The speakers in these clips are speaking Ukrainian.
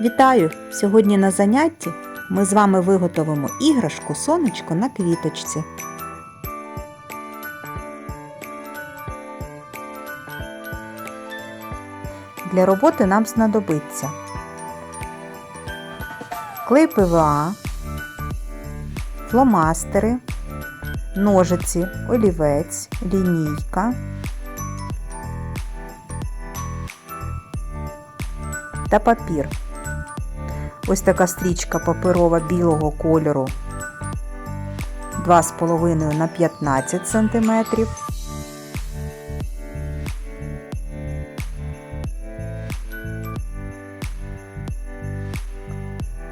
Вітаю! Сьогодні на занятті ми з вами виготовимо іграшку сонечко на квіточці. Для роботи нам знадобиться клей ПВА, фломастери, ножиці, олівець, лінійка та папір. Ось така стрічка паперова білого кольору 2,5 на 15 см.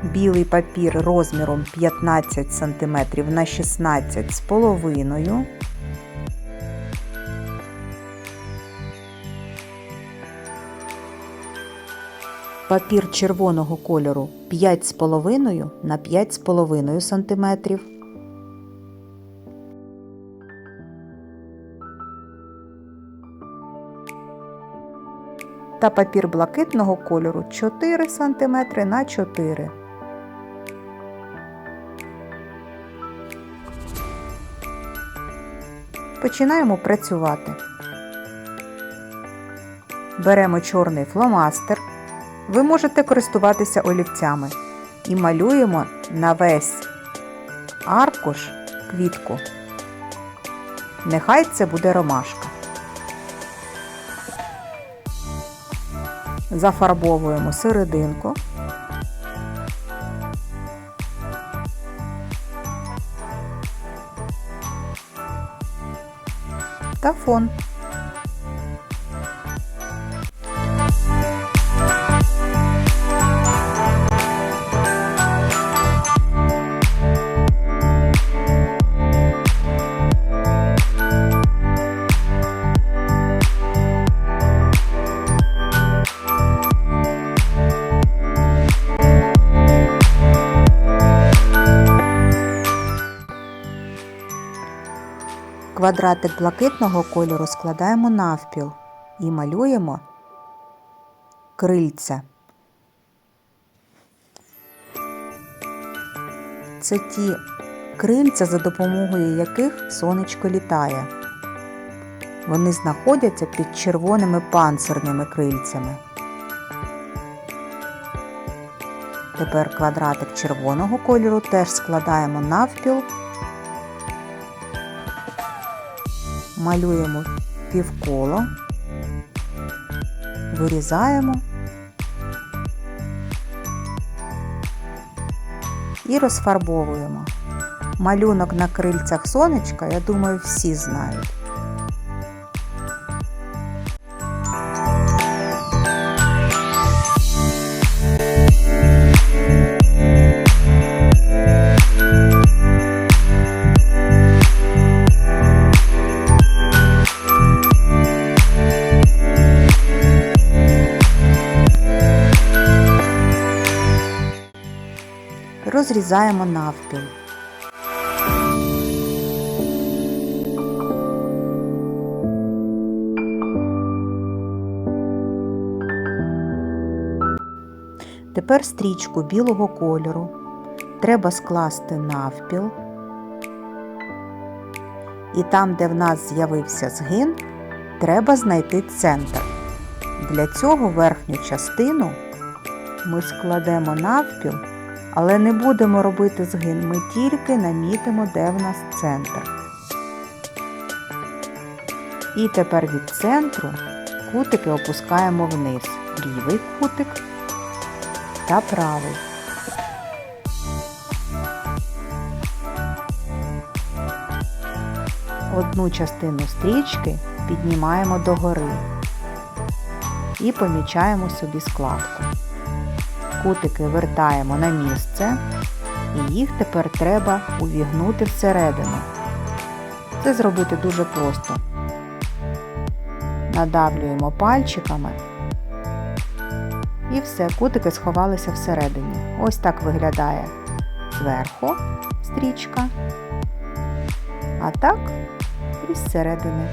Білий папір розміром 15 см на 16 з половиною. Папір червоного кольору 5,5 на 5,5 см. Та папір блакитного кольору 4 см на 4 Починаємо працювати. Беремо чорний фломастер. Ви можете користуватися олівцями і малюємо на весь аркуш квітку. Нехай це буде ромашка. Зафарбовуємо серединку. Та фон. Квадратик блакитного кольору складаємо навпіл і малюємо крильця. Це ті крильця, за допомогою яких сонечко літає. Вони знаходяться під червоними панцирними крильцями. Тепер квадратик червоного кольору теж складаємо навпіл малюємо півколо, вирізаємо і розфарбовуємо. Малюнок на крильцях сонечка, я думаю, всі знають. Розрізаємо навпіл. Тепер стрічку білого кольору треба скласти навпіл. І там, де в нас з'явився згин, треба знайти центр. Для цього верхню частину ми складемо навпіл, але не будемо робити згин, ми тільки намітимо, де в нас центр. І тепер від центру кутики опускаємо вниз. Лівий кутик та правий. Одну частину стрічки піднімаємо догори і помічаємо собі складку. Кутики вертаємо на місце і їх тепер треба увігнути всередину. Це зробити дуже просто. Надавлюємо пальчиками і все, кутики сховалися всередині. Ось так виглядає зверху стрічка, а так і зсередини.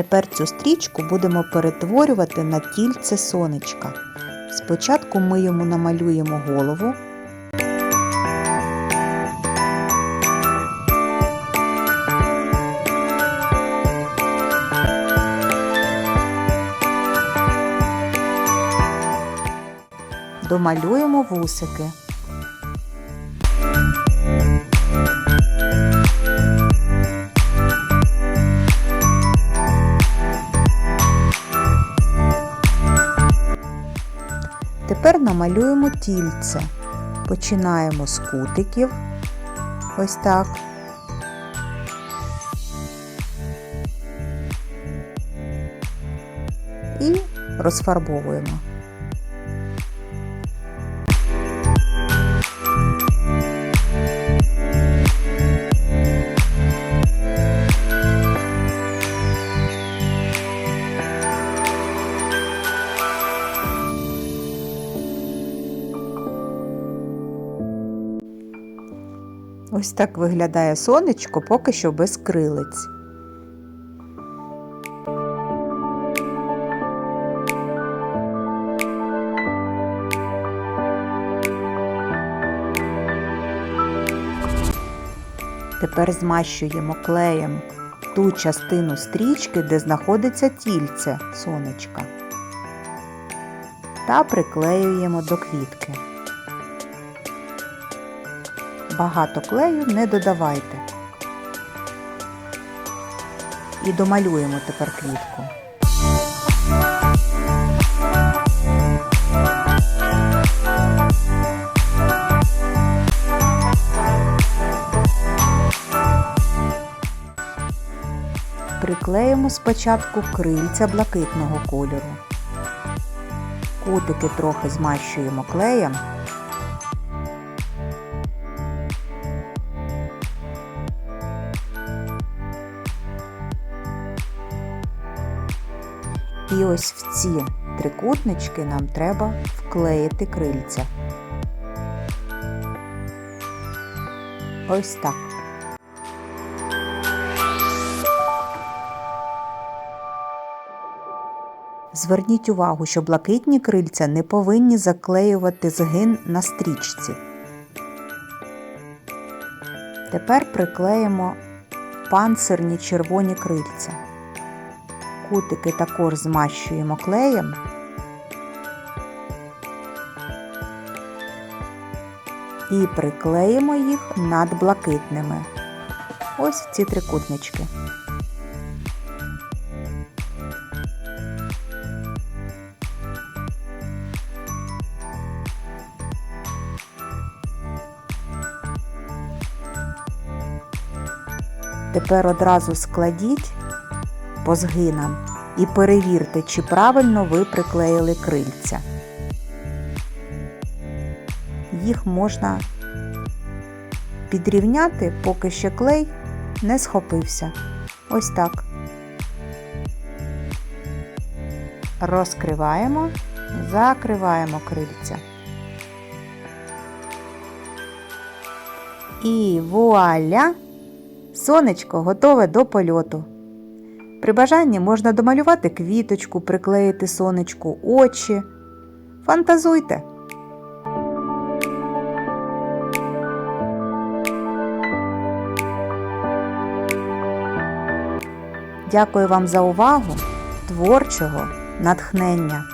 Тепер цю стрічку будемо перетворювати на тільце сонечка. Спочатку ми йому намалюємо голову. Домалюємо вусики. Тепер намалюємо тільце. Починаємо з кутиків. Ось так. І розфарбовуємо. Ось так виглядає сонечко поки що без крилиць. Тепер змащуємо клеєм ту частину стрічки, де знаходиться тільце сонечка, та приклеюємо до квітки. Багато клею не додавайте. І домалюємо тепер квітку. Приклеїмо спочатку крильця блакитного кольору. Кутики трохи змащуємо клеєм. І ось в ці трикутнички нам треба вклеїти крильця. Ось так. Зверніть увагу, що блакитні крильця не повинні заклеювати згин на стрічці. Тепер приклеїмо панцирні червоні крильця. Кутики також змащуємо клеєм. І приклеїмо їх над блакитними. Ось ці трикутнички. Тепер одразу складіть по згинам і перевірте, чи правильно ви приклеїли крильця. Їх можна підрівняти, поки ще клей не схопився. Ось так. Розкриваємо, закриваємо крильця. І вуаля! Сонечко готове до польоту. При бажанні можна домалювати квіточку, приклеїти сонечку очі. Фантазуйте! Дякую вам за увагу, творчого натхнення!